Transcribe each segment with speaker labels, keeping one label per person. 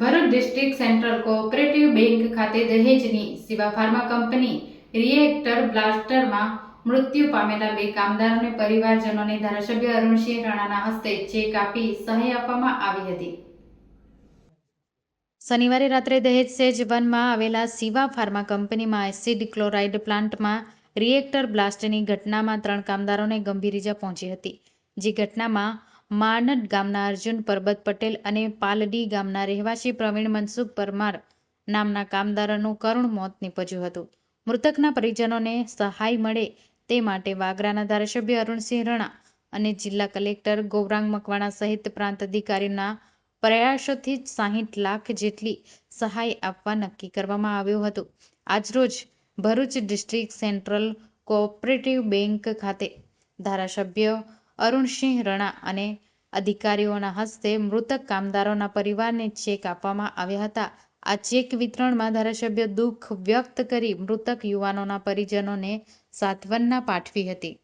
Speaker 1: Bharuch district central cooperative bank ખાતે દહેજની Shiva pharma company reactor બ્લાસ્ટરમાં મૃત્યુ પામેલા બે કામદારોને પરિવારજનોને ધારાસભ્ય અરુણસિંહ રાણાના હસ્તે ચેક આપી સહાય આપવામાં આવી હતી. શનિવારે રાત્રે દહેજ સેજ વનમાં આવેલા શિવા ફાર્મા કંપનીમાં એસિડ ક્લોરાઇડ પ્લાન્ટમાં રિએક્ટર બ્લાસ્ટની ઘટનામાં ત્રણ કામદારોને ગંભીર ઇજા પહોંચી હતી. જે ઘટનામાં માનડ ગામના અર્જુન પરબત પટેલ અને પાલડી ગામના રહેવાસી પ્રવીણ મનસુખ પરમાર નામના કામદારોનું કરુણ મોત નીપજ્યું હતું. મૃતકના પરિજનોને સહાય મળે તે માટે વાગરાના ધારાસભ્ય અરુણસિંહ રણા અને જિલ્લા કલેક્ટર ગૌરાંગ મકવાણા સહિત પ્રાંત અધિકારીના પ્રયાસોથી જ સાહીઠ લાખ જેટલી સહાય આપવા નક્કી કરવામાં આવ્યું હતું. આજરોજ Bharuch district central cooperative bank ખાતે ધારાસભ્ય અરુણસિંહ રણા અને અધિકારીઓના હસ્તે મૃતક કામદારોના પરિવારને ચેક આપવામાં આવ્યા હતા. આ ચેક વિતરણમાં ધારાસભ્ય દુઃખ વ્યક્ત કરી મૃતક યુવાનોના પરિજનોને સાંત્વના પાઠવી હતી.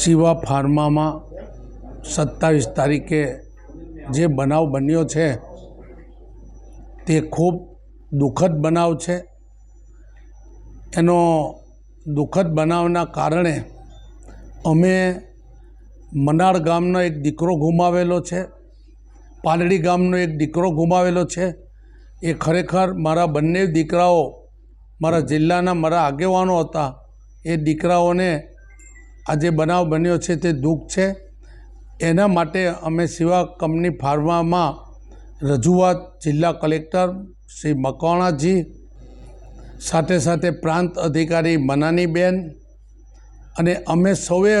Speaker 2: શિવા ફાર્મામાં સત્તાવીસ તારીખે જે બનાવ બન્યો છે તે ખૂબ દુઃખદ બનાવ છે. એનો દુઃખદ બનાવના કારણે અમે મનાર ગામનો એક દીકરો ગુમાવેલો છે, પાલડી ગામનો એક દીકરો ગુમાવેલો છે. એ ખરેખર મારા બંને દીકરાઓ મારા જિલ્લાના મારા આગેવાનો હતા. એ દીકરાઓને આ જે બનાવ બન્યો છે તે દુઃખ છે. એના માટે અમે શિવા કંપની ફાર્મામાં રજૂઆત જિલ્લા કલેક્ટર શ્રી મકવાણાજી સાથે સાથે પ્રાંત અધિકારી મનાનીબેન અને અમે સૌએ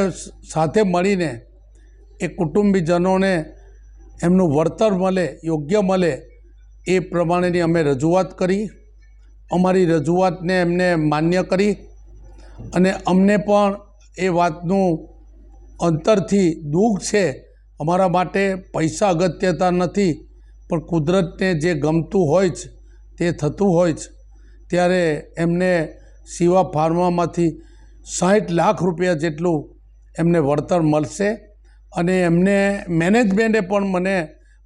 Speaker 2: સાથે મળીને એ કુટુંબીજનોને એમનું વળતર મળે, યોગ્ય મળે એ પ્રમાણેની અમે રજૂઆત કરી. અમારી રજૂઆતને એમને માન્ય કરી અને અમને પણ એ વાતનું અંતરથી દુઃખ છે. અમારા માટે પૈસા અગત્યતા નથી, પણ કુદરતને જે ગમતું હોય છે તે થતું હોય છે ત્યારે એમને શિવા ફાર્મામાંથી સાઠ લાખ રૂપિયા જેટલું એમને વળતર મળશે. અને એમને મેનેજમેન્ટે પણ મને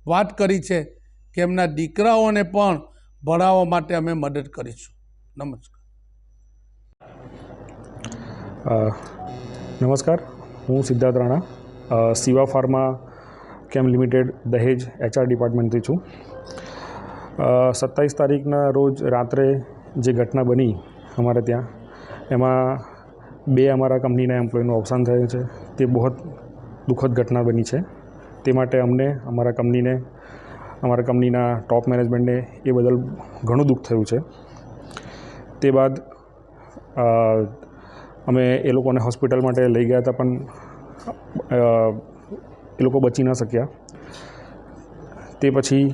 Speaker 2: વાત કરી છે કે એમના દીકરાઓને પણ ભણાવવા માટે અમે મદદ કરીશું. નમસ્કાર.
Speaker 3: નમસ્કાર. હું Siddharth Rana. Shiva pharma chem limited Dahej HR ડિપાર્ટમેન્ટથી છું. સત્તાવીસ તારીખના રોજ રાત્રે જે ઘટના બની અમારે ત્યાં, એમાં બે અમારા કંપનીના એમ્પ્લોયનું અવસાન થયું છે. તે બહુ દુઃખદ ઘટના બની છે. તે માટે અમને, અમારા કંપનીને, અમારા કંપનીના ટોપ મેનેજમેન્ટને એ બદલ ઘણું દુઃખ થયું છે. તે બાદ અમે એ લોકોને હોસ્પિટલ માટે લઈ ગયા હતા પણ એ લોકો બચી ન શક્યા. તે પછી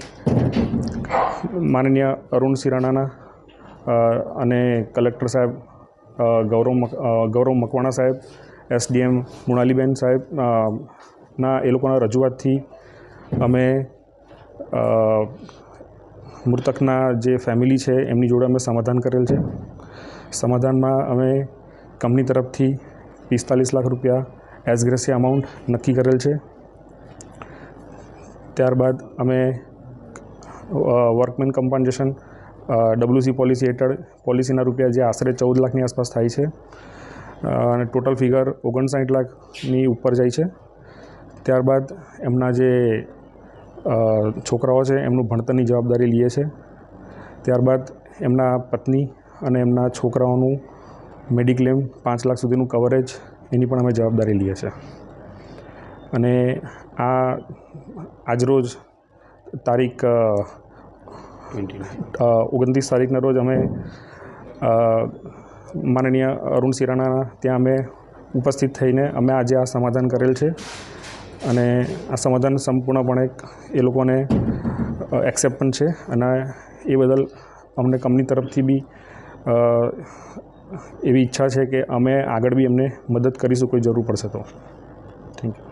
Speaker 3: માનનીય અરુણ સિરાણાના અને કલેક્ટર સાહેબ ગૌરવ ગૌરવ મકવાણા સાહેબ, એસડીએમ મૃણાલીબેન સાહેબ ના, એ લોકોના રજૂઆતથી અમે મૃતકના જે ફેમિલી છે એમની જોડે અમે સમાધાન કરેલ છે. સમાધાનમાં અમે કંપની તરફથી પિસ્તાલીસ લાખ રૂપિયા એઝ ગ્રેસી અમાઉન્ટ નક્કી કરેલ છે. ત્યારબાદ અમે વર્કમેન કમ્પન્સેશન ડબલ્યુસી પોલિસી હેઠળ પોલિસીના રૂપિયા જે આશરે ચૌદ લાખની આસપાસ થાય છે. અને ટોટલ ફિગર ઓગણસાઠ લાખની ઉપર જાય છે. ત્યારબાદ એમના જે છોકરાઓ છે એમનું ભણતરની જવાબદારી લઈએ છે. ત્યારબાદ એમના પત્ની અને એમના છોકરાઓનું મેડિક્લેમ પાંચ લાખ સુધીનું કવરેજ એની પણ અમે જવાબદારી લઈએ છીએ અને આ, આજરોજ તારીખ ઓગણત્રીસ તારીખના રોજ અમે માનનીય અરુણ સિરાણાના ત્યાં અમે ઉપસ્થિત થઈને અમે આજે આ સમાધાન કરેલ છે. અને આ સમાધાન સંપૂર્ણપણે એ લોકોને એક્સેપ્ટ પણ છે. અને એ બદલ અમને કંપની તરફથી બી એવી ઈચ્છા છે કે અમે આગળ બી એમને મદદ કરીશું, કોઈ જરૂર પડશે તો. Thank you